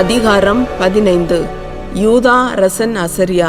அதிகாரம் பதினைந்து. யூதா அரசன் அசரியா.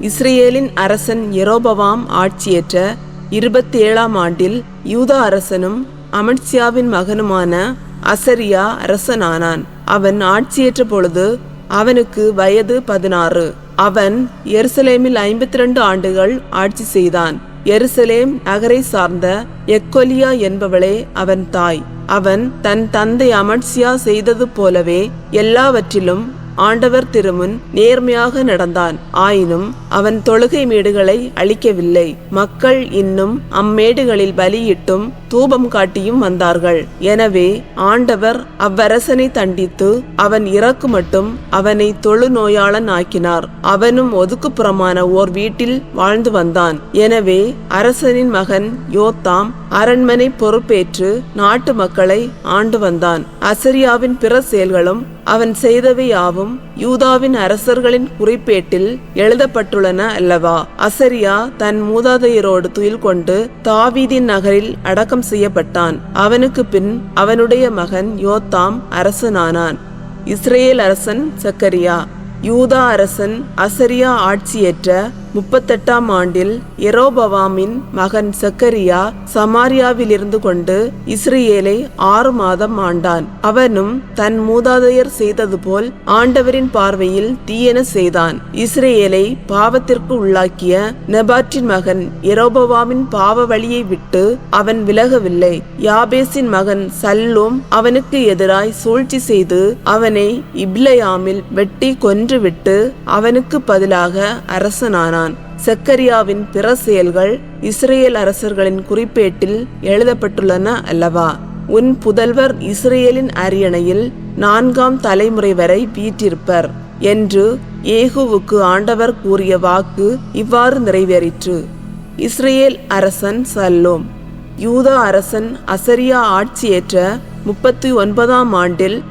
இஸ்ரேலின் அரசன் எரோபவாம் ஆட்சியேற்ற இருபத்தி ஏழாம் ஆண்டில் யூதா அரசனும் அமட்சியாவின் மகனுமான அசரியா அரசனானான். அவன் ஆட்சியேற்ற பொழுது அவனுக்கு வயது பதினாறு. அவன் எருசலேமில் ஐம்பத்தி ரெண்டு ஆண்டுகள் ஆட்சி செய்தான். எருசலேம் நகரை சார்ந்த எக்கொலியா என்பவளே அவன் தாய். அவன் தன் தந்தை அமட்சியா செய்தது போலவே எல்லாவற்றிலும் ஆண்டவர் திருமுன் நேர்மையாக நடந்தான். ஆயினும் அவன் தொழுகை மேடுகளை அழிக்கவில்லை. மக்கள் இன்னும் அம்மேடுகளில் பலியிட்டும் தூபம் காட்டியும் வந்தார்கள். எனவே ஆண்டவர் அவ்வரசனை தண்டித்து அவன் இறக்கு மட்டும் அவனை தொழு நோயாளன் ஆக்கினார் அவனும் ஒதுக்குப்புறமான ஓர் வீட்டில் வாழ்ந்து வந்தான். எனவே அரசனின் மகன் யோத்தாம் அரண்மனை பொறுப்பேற்று நாட்டு மக்களை ஆண்டு வந்தான். அசரியாவின் பிற செயல்களும் அவன் செய்தவை யாவும் யூதாவின் அரசர்களின் குறிப்பேட்டில் எழுதப்பட்டுள்ளன அல்லவா? அசரியா தன் மூதாதையரோடு துயில் கொண்டு தாவீதின் நகரில் அடக்கம் செய்யப்பட்டான். அவனுக்கு பின் அவனுடைய மகன் யோத்தாம் அரசனானான். இஸ்ரேல் அரசன் சக்கரியா. யூதா அரசன் அசரியா ஆட்சியேற்ற முப்பத்தெட்டாம் ஆண்டில் எரோபவாமின் மகன் சக்கரியா சமாரியாவிலிருந்து கொண்டு இஸ்ரேலை ஆறு மாதம் ஆண்டான். அவனும் தன் மூதாதையர் செய்தது போல் ஆண்டவரின் பார்வையில் தீயன செய்தான். இஸ்ரேலை பாவத்திற்கு உள்ளாக்கிய நெபாற்றின் மகன் எரோபவாமின் பாவ வழியை விட்டு அவன் விலகவில்லை. யாபேசின் மகன் சல்லும் அவனுக்கு எதிராய் சூழ்ச்சி செய்து அவனை இப்லயாமில் வெட்டி கொன்றுவிட்டு அவனுக்கு பதிலாக அரசனானான். செக்கரியாவின் பிற செயல்கள் இஸ்ரேல் அரசர்களின் குறிப்பேட்டில் எழுதப்பட்டுள்ளன அல்லவா? உன் புதல்வர் இஸ்ரேலின் அரியணையில் நான்காம் தலைமுறை வரை வீற்றிருப்பர் என்று ஏகுவுக்கு ஆண்டவர் கூறிய வாக்கு இவ்வாறு நிறைவேறிற்று. இஸ்ரேல் அரசன் சல்லோம். யூதா அரசன் அசரியா ஆட்சியேற்ற முப்பத்தி ஒன்பதாம் ஆண்டில்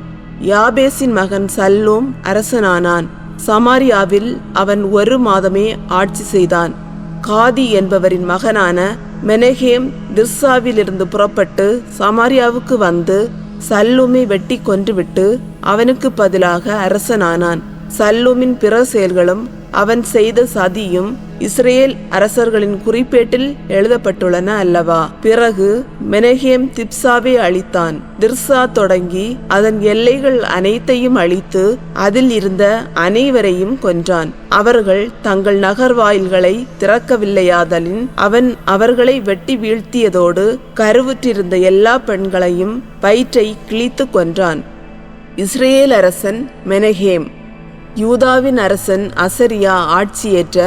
யாபேசின் மகன் சல்லோம் அரசனானான். சமாரியாவில் அவன் ஒரு மாதமே ஆட்சி செய்தான். காதி என்பவரின் மகனான மெனகேம் திர்சாவிலிருந்து புறப்பட்டு சமாரியாவுக்கு வந்து சல்லூமை வெட்டி கொன்றுவிட்டு அவனுக்கு பதிலாக அரசனானான். சல்லூமின் பிற செயல்களும் அவன் செய்த சதியும் இஸ்ரேல் அரசர்களின் குறிப்பேட்டில் எழுதப்பட்டுள்ளன அல்லவா? பிறகு மெனகேம் திப்சாவை அழித்தான். திர்சா தொடங்கி அதன் எல்லைகள் அனைத்தையும் அழித்து அதில் இருந்த அனைவரையும் கொன்றான். அவர்கள் தங்கள் நகர்வாயில்களை திறக்கவில்லையாதலின் அவன் அவர்களை வெட்டி வீழ்த்தியதோடு கருவுற்றிருந்த எல்லா பெண்களையும் வயிற்றை கிழித்து கொன்றான். இஸ்ரேல் அரசன் மெனகேம். யூதாவின் அரசன் அசரியா ஆட்சியேற்ற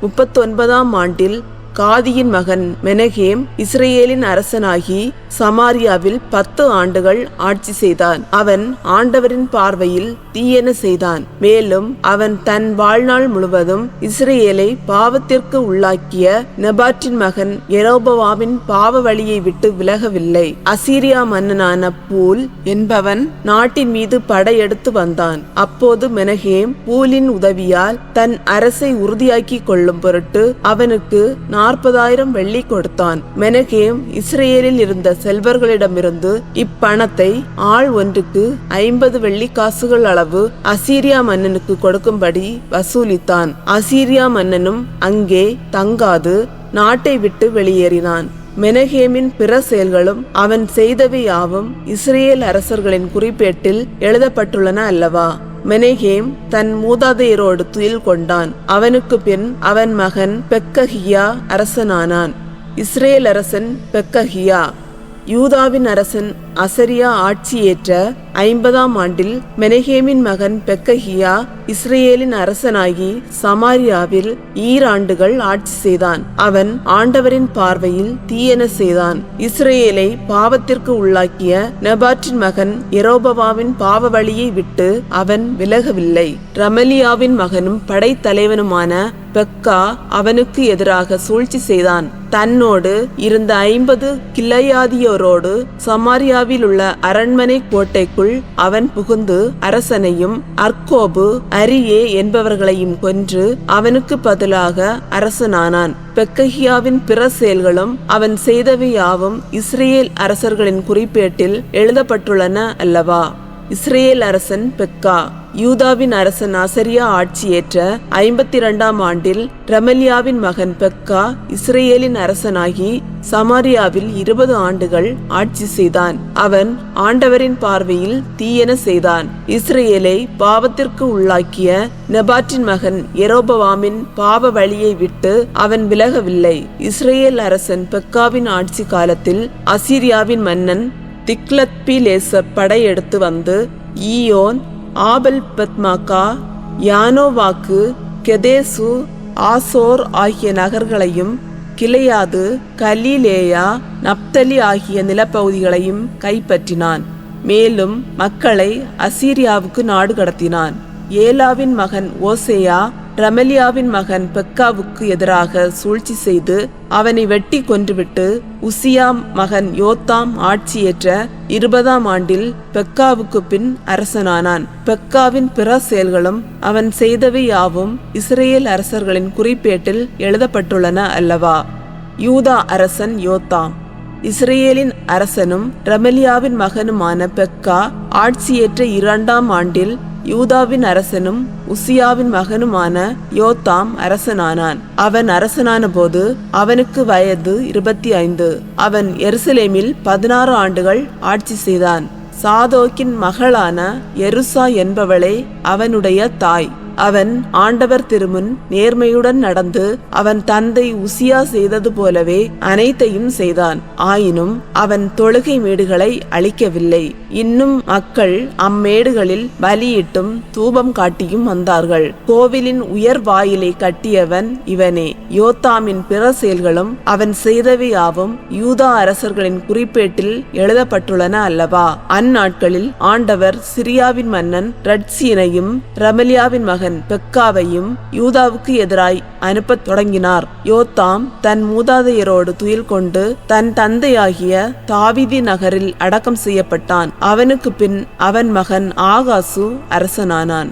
முப்பத்தொன்பதாம் ஆண்டில் காதியின் மகன் மெனகேம் இஸ்ரேலின் அரசனாகி சமாரியாவில் பத்து ஆண்டுகள் ஆட்சி செய்தான். அவன் ஆண்டவரின் பார்வையில் தீயன செய்தான். மேலும் அவன் தன் வாழ்நாள் முழுவதும் இஸ்ரேலை பாவத்திற்கு உள்ளாக்கிய நெபாற்றின் மகன் எரோபவாவின் பாவ வழியை விட்டு விலகவில்லை. அசீரியா மன்னனான பூல் என்பவன் நாட்டின் மீது படையெடுத்து வந்தான். அப்போது மெனகேம் பூலின் உதவியால் தன் அரசை உறுதியாக்கி கொள்ளும் பொருட்டு அவனுக்கு நாற்பதாயிரம் வெள்ளி கொடுத்தான். மெனகேம் இஸ்ரேலில் இருந்த செல்வர்களிடமிருந்து இப்பணத்தை ஆள் ஒன்றுக்கு ஐம்பது வெள்ளி காசுகள் அளவு அசீரியா மன்னனுக்கு கொடுக்கும்படி வசூலித்தான். அசீரியா மன்னனும் அங்கே தங்காது நாட்டை விட்டு வெளியேறினான். மெனகேமின் பிற செயல்களும் அவன் செய்தவை யாவும் இஸ்ரேல் அரசர்களின் குறிப்பேட்டில் எழுதப்பட்டுள்ளன அல்லவா? மெனேகேம் தன் மூதாதையரோடு துயில் கொண்டான். அவனுக்கு பின் அவன் மகன் பெக்கஹியா அரசனானான். இஸ்ரேல் அரசன் பெக்கஹியா. யூதாவின் அரசன் அசரியா ஆட்சியேற்ற ஐம்பதாம் ஆண்டில் மெனகேமின் மகன் பெக்கஹியா இஸ்ரேலின் அரசனாகி சமாரியாவில் ஈராண்டுகள் ஆட்சி செய்தான். அவன் ஆண்டவரின் பார்வையில் தீயன செய்தான். இஸ்ரேலை பாவத்திற்கு உள்ளாக்கிய நெபாற்றின் மகன் எரோபவாவின் பாவ வழியை விட்டு அவன் விலகவில்லை. ரமலியாவின் மகனும் படைத்தலைவனுமான பெக்கா அவனுக்கு எதிராக சூழ்ச்சி செய்தான். தன்னோடு இருந்த ஐம்பது கிளையாதியோரோடு சமாரியாவில் உள்ள அரண்மனை கோட்டைக்குள் அவன் புகுந்து அரசனையும் அர்கோபு அரியே என்பவர்களையும் கொன்று அவனுக்கு பதிலாக அரசனானான். பெக்கஹியாவின் பிற செயல்களும் அவன் செய்தவை யாவும் இஸ்ரேல் அரசர்களின் குறிப்பேட்டில் எழுதப்பட்டுள்ளன அல்லவா? இஸ்ரேல் அரசன் பெக்கா. யூதாவின் அரசன் அசரியா ஆட்சியேற்ற ஐம்பத்தி இரண்டாம் ஆண்டில் ரமலியாவின் மகன் பெக்கா இஸ்ரேலின் அரசனாகி சமாரியாவில் இருபது ஆண்டுகள் ஆட்சி செய்தான். அவன் ஆண்டவரின் பார்வையில் தீயென செய்தான். இஸ்ரேலை பாவத்திற்கு உள்ளாக்கிய நெபாட்டின் மகன் எரோபவாமின் பாவ வழியை விட்டு அவன் விலகவில்லை. இஸ்ரேல் அரசன் பெக்காவின் ஆட்சி காலத்தில் அசீரியாவின் மன்னன் திக்லத்பிலேசர் படையெடுத்து வந்து ஈயோன் ஆபல் பத்மாக்கா யானோவாக்கு கெதேசு ஆசோர் ஆகிய நகர்களையும் கிளையாது கலிலேயா நப்தலி ஆகிய நிலப்பகுதிகளையும் கைப்பற்றினான். மேலும் மக்களை அசீரியாவுக்கு நாடு கடத்தினான். ஏலாவின் மகன் ஓசேயா ரமலியாவின் மகன் பெக்காவுக்கு எதிராக சூழ்ச்சி செய்து அவனை வெட்டி கொன்றுவிட்டு உசியாம் மகன் யோத்தாம் ஆட்சியேற்ற இருபதாம் ஆண்டில் பெக்காவுக்கு பின் அரசனானான். பெக்காவின் பிற செயல்களும் அவன் செய்தவை யாவும் இஸ்ரேல் அரசர்களின் குறிப்பேட்டில் எழுதப்பட்டுள்ளன அல்லவா? யூதா அரசன் யோத்தாம். இஸ்ரேலின் அரசனும் ரமலியாவின் மகனுமான பெக்கா ஆட்சியேற்ற இரண்டாம் ஆண்டில் யூதாவின் அரசனும் உசியாவின் மகனுமான யோத்தாம் அரசனானான். அவன் அரசனான போது அவனுக்கு வயது இருபத்தி ஐந்து அவன் எருசலேமில் பதினாறு ஆண்டுகள் ஆட்சி செய்தான். சாதோக்கின் மகளான எருசா என்பவளே அவனுடைய தாய். அவன் ஆண்டவர் திருமுன் நேர்மையுடன் நடந்து அவன் தந்தை உசியா செய்தது போலவே அனைத்தையும் செய்தான். ஆயினும் அவன் தொழுகை மேடுகளை அழிக்கவில்லை. இன்னும் மக்கள் அம்மேடுகளில் பலியிட்டும் தூபம் காட்டியும் வந்தார்கள். கோவிலின் உயர் வாயிலை கட்டியவன் இவனே. யோத்தாமின் பிற செயல்களும் அவன் செய்தவையாவும் யூதா அரசர்களின் குறிப்பேட்டில் எழுதப்பட்டுள்ளன அல்லவா? அந்நாட்களில் ஆண்டவர் சிரியாவின் மன்னன் ரட்சீனையும் ரமலியாவின் மகன் மகன் பெக்காவையும் யூதாவுக்கு எதிராய் அனுப்பத் தொடங்கினார். யோத்தாம் தன் மூதாதையரோடு துயில் கொண்டு தன் தந்தையாகிய தாவிதி நகரில் அடக்கம் செய்யப்பட்டான். அவனுக்கு பின் அவன் மகன் ஆகாசு அரசனானான்.